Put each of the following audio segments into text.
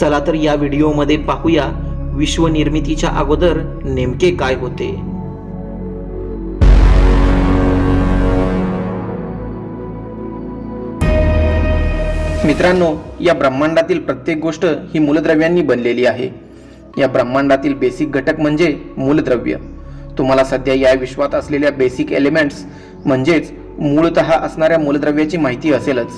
चला तर या व्हिडिओमध्ये पाहूया विश्वनिर्मितीच्या अगोदर नेमके काय होते. मित्रांनो या ब्रह्मांडातील प्रत्येक गोष्ट ही मूलद्रव्यांनी बनलेली आहे. या ब्रह्मांडातील बेसिक घटक म्हणजे मूलद्रव्य. तुम्हाला सध्या या विश्वात असलेल्या बेसिक एलिमेंट्स म्हणजेच मूळतः असणाऱ्या मूलद्रव्याची माहिती असेलच.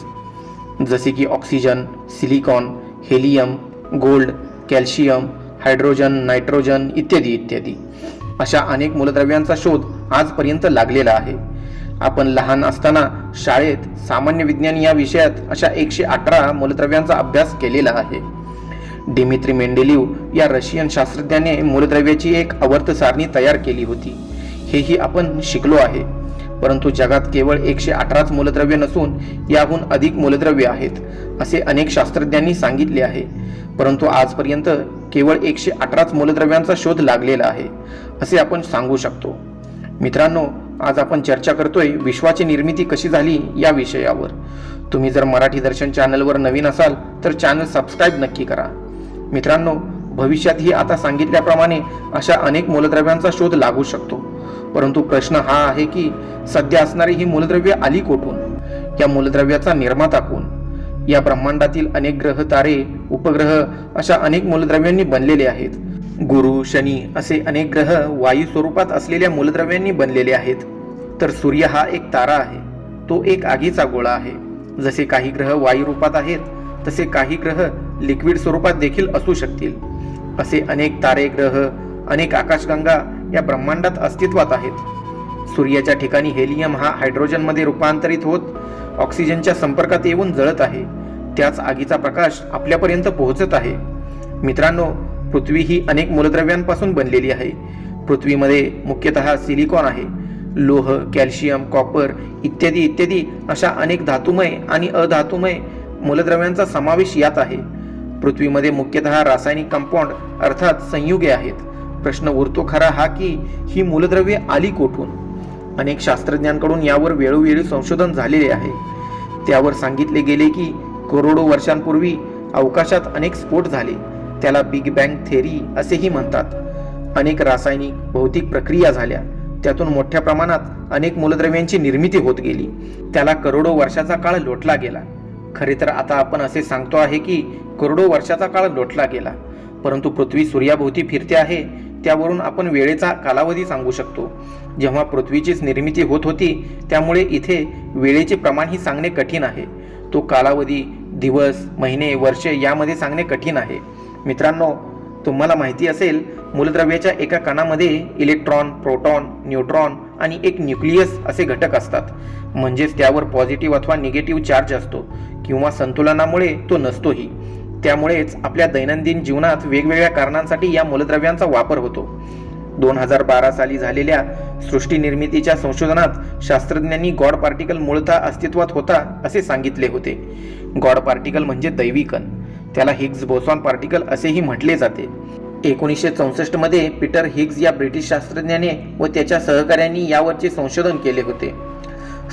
जसे की oxygen silicon helium gold calcium hydrogen nitrogen इत्यादी इत्यादी. अशा अनेक मूलद्रव्यांचा शोध आजपर्यंत लागलेला आहे. आपण लहान असताना शाळेत सामान्य विज्ञान या विषयात अशा एकशे अठरा मूलद्रव्यांचा अभ्यास केलेला आहे. डिमित्री मेंडेलिव या रशियन शास्त्रज्ञाने मूलद्रव्याची एक आवर्त सारणी तयार केली होती. हेही आपण शिकलो आहे. परंतु जगात केवळ एकशे अठराच मूलद्रव्य नसून याहून अधिक मूलद्रव्य आहेत असे अनेक शास्त्रज्ञांनी सांगितले आहे. परंतु आजपर्यंत केवळ एकशे अठराच मूलद्रव्यांचा शोध लागलेला आहे असे आपण सांगू शकतो. मित्रांनो आज आपण चर्चा करतोय विश्वाची निर्मिती कशी झाली या विषयावर. तुम्ही जर मराठी दर्शन चॅनलवर नवीन असाल तर चॅनल सबस्क्राईब नक्की करा. मित्रांनो भविष्यातही आता सांगितल्याप्रमाणे अशा अनेक मूलद्रव्यांचा शोध लागू शकतो. परंतु प्रश्न हा आहे की सध्या असणारी ही मूलद्रव्य आली कोठून? या मूलद्रव्याचा निर्माता कोण? या ब्रह्मांडातील अनेक ग्रह तारे उपग्रह अशा अनेक मूलद्रव्यांनी बनलेले आहेत. गुरु शनी असे अनेक ग्रह वायू स्वरूपात असलेल्या मूलद्रव्यांनी बनलेले आहेत. तर सूर्य हा एक तारा आहे. तो एक आगीचा गोळा आहे. जसे काही ग्रह वायू रूपात आहेत तसे काही ग्रह लिक्विड स्वरूपात देखील असू शकतील. असे अनेक तारे ग्रह अनेक आकाशगंगा या ब्रह्मांडात अस्तित्वात आहेत. सूर्याच्या ठिकाणी हेलियम हा हायड्रोजनमध्ये रूपांतरित होत ऑक्सिजनच्या संपर्कात येऊन जळत आहे. त्याच आगीचा प्रकाश आपल्यापर्यंत पोहोचत आहे. मित्रांनो पृथ्वी ही अनेक मूलद्रव्यांपासून बनलेली आहे. पृथ्वीमध्ये मुख्यतः सिलिकॉन आहे. लोह कॅल्शियम कॉपर इत्यादी इत्यादी अशा अनेक धातुमय आणि अधातुमय मूलद्रव्यांचा समावेश यात आहे. पृथ्वीमध्ये मुख्यतः रासायनिक कंपाऊंड अर्थात संयुगे आहेत. प्रश्न उरतो खरा हा की ही मूलद्रव्ये आली कोठून? अनेक शास्त्रज्ञांकडून यावर वेळोवेळी संशोधन झालेले आहे. त्यावर सांगितले गेले की करोडो वर्षांपूर्वी अवकाशात अनेक स्फोट झाले. त्याला बिग बँग थेरी असेही म्हणतात. अनेक रासायनिक भौतिक प्रक्रिया झाल्या. त्यातून मोठ्या प्रमाणात अनेक मूलद्रव्यांची निर्मिती होत गेली. त्याला करोडो वर्षाचा काळ लोटला गेला. खरे तर आता आपण असे सांगतो आहे की करोडो वर्षाचा काळ लोटला गेला. परंतु पृथ्वी सूर्याभोवती फिरते आहे. त्यावरून आपण वेळेचा कालावधी सांगू शकतो. जेव्हा पृथ्वीचीच निर्मिती होत होती त्यामुळे इथे वेळेचे प्रमाणही सांगणे कठीण आहे. तो कालावधी दिवस महिने वर्षे यामध्ये सांगणे कठीण आहे. मित्रांनो तुम्हाला माहिती असेल मूलद्रव्याच्या एका कणामध्ये इलेक्ट्रॉन प्रोटॉन न्यूट्रॉन आणि एक न्यूक्लियस असे घटक असतात. म्हणजेच त्यावर पॉझिटिव्ह अथवा निगेटिव्ह चार्ज असतो किंवा संतुलनामुळे तो नसतोही. त्यामुळेच आपल्या दैनंदिन जीवनात वेगवेगळ्या कारणांसाठी या मूलद्रव्यांचा वापर होतो. दोन हजार बारा साली झालेल्या सृष्टी निर्मितीच्या संशोधनात शास्त्रज्ञांनी गॉड पार्टिकल मूळतः अस्तित्वात होता असे सांगितले होते. गॉड पार्टिकल म्हणजे दैवी कण त्याला हिग्स बोसॉन पार्टिकल असेही म्हटले जाते. एकोणीसशे चौसष्टमध्ये पीटर हिग्स या ब्रिटिश शास्त्रज्ञाने व त्याच्या सहकाऱ्यांनी यावरचे संशोधन केले होते.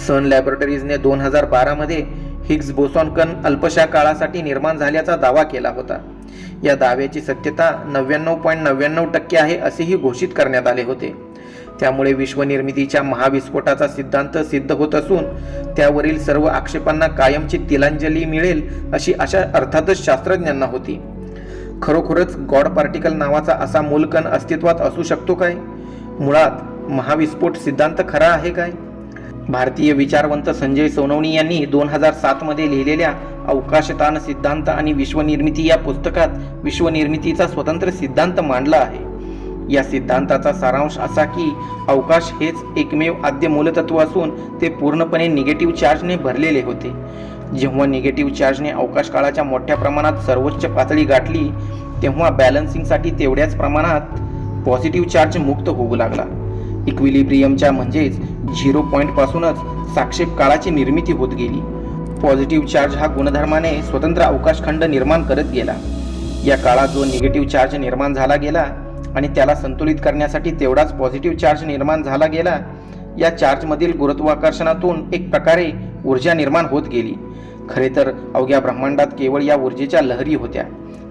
सन लॅबोरेटरीजने दोन हजार बारामध्ये हिग्स बोसॉन कण अल्पशा काळासाठी निर्माण झाल्याचा दावा केला होता. या दाव्याची सत्यता नव्याण्णव पॉईंट नव्याण्णव टक्के आहे असेही घोषित करण्यात आले होते. त्यामुळे विश्वनिर्मितीच्या महाविस्फोटाचा सिद्धांत सिद्ध होत असून त्यावरील सर्व आक्षेपांना कायमची तिलांजली मिळेल अशी आशा अर्थातच शास्त्रज्ञांना होती. खरोखरच गॉड पार्टिकल नावाचा असा मूलकण अस्तित्वात असू शकतो काय? मुळात महाविस्फोट सिद्धांत खरा आहे काय? भारतीय विचारवंत संजय सोनवणी यांनी दोन हजार सातमध्ये लिहिलेल्या अवकाशतान सिद्धांत आणि विश्वनिर्मिती या पुस्तकात विश्वनिर्मितीचा स्वतंत्र सिद्धांत मांडला आहे. या सिद्धांताचा सारांश असा की अवकाश हेच एकमेव आद्य मूलतत्व असून ते पूर्णपणे निगेटिव्ह चार्जने भरलेले होते. जेव्हा निगेटिव्ह चार्जने अवकाश काळाच्या मोठ्या प्रमाणात सर्वोच्च पातळी गाठली तेव्हा बॅलन्सिंगसाठी तेवढ्याच प्रमाणात पॉझिटिव्ह चार्ज मुक्त होऊ लागला. इक्विलिब्रियमच्या म्हणजेच झिरो पॉईंटपासूनच साक्षेप काळाची निर्मिती होत गेली. पॉझिटिव्ह चार्ज हा गुणधर्माने स्वतंत्र अवकाशखंड निर्माण करत गेला. या काळात जो निगेटिव्ह चार्ज निर्माण झाला गेला आणि त्याला संतुलित करण्यासाठी तेवढाच पॉझिटिव्ह चार्ज निर्माण झाला गेला या चार्जमधील गुरुत्वाकर्षणातून एक प्रकारे ऊर्जा निर्माण होत गेली. खरे तर अवघ्या ब्रह्मांडात केवळ या ऊर्जेच्या लहरी होत्या.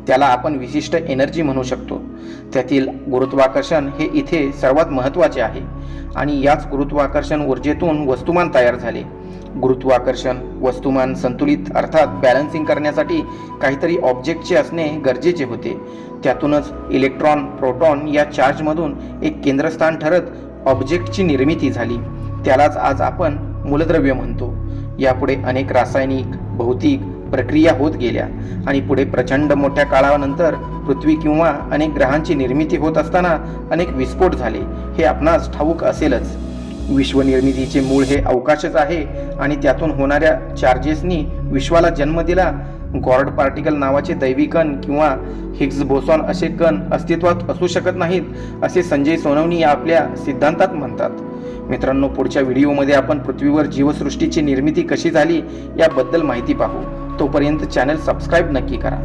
त्याला आपण विशिष्ट एनर्जी म्हणू शकतो. त्यातील गुरुत्वाकर्षण हे इथे सर्वात महत्त्वाचे आहे. आणि याच गुरुत्वाकर्षण ऊर्जेतून वस्तुमान तयार झाले. गुरुत्वाकर्षण वस्तुमान संतुलित अर्थात बॅलन्सिंग करण्यासाठी काहीतरी ऑब्जेक्टचे असणे गरजेचे होते. त्यातूनच इलेक्ट्रॉन प्रोटॉन या चार्जमधून एक केंद्रस्थान ठरत ऑब्जेक्टची निर्मिती झाली. त्यालाच आज आपण मूलद्रव्य म्हणतो. यापुढे अनेक रासायनिक भौतिक प्रक्रिया होत गेल्या. आणि पुढे प्रचंड मोठ्या काळानंतर पृथ्वी किंवा अनेक ग्रहांची निर्मिती होत असताना अनेक विस्फोट झाले. हे आपणास ठाऊक असेलच. विश्वनिर्मितीचे मूळ हे अवकाशच आहे आणि त्यातून होणाऱ्या चार्जेसनी विश्वाला जन्म दिला. गॉर्ड पार्टिकल नावाचे दैवी कण किंवा हिग्स बोसॉन असे कण अस्तित्वात असू शकत नाहीत असे संजय सोनवणी आपल्या सिद्धांतात म्हणतात. मित्रांनो पुढच्या व्हिडिओमध्ये आपण पृथ्वीवर जीवसृष्टीची निर्मिती कशी झाली याबद्दल माहिती पाहू. तोपर्यंत चॅनल सबस्क्राईब नक्की करा.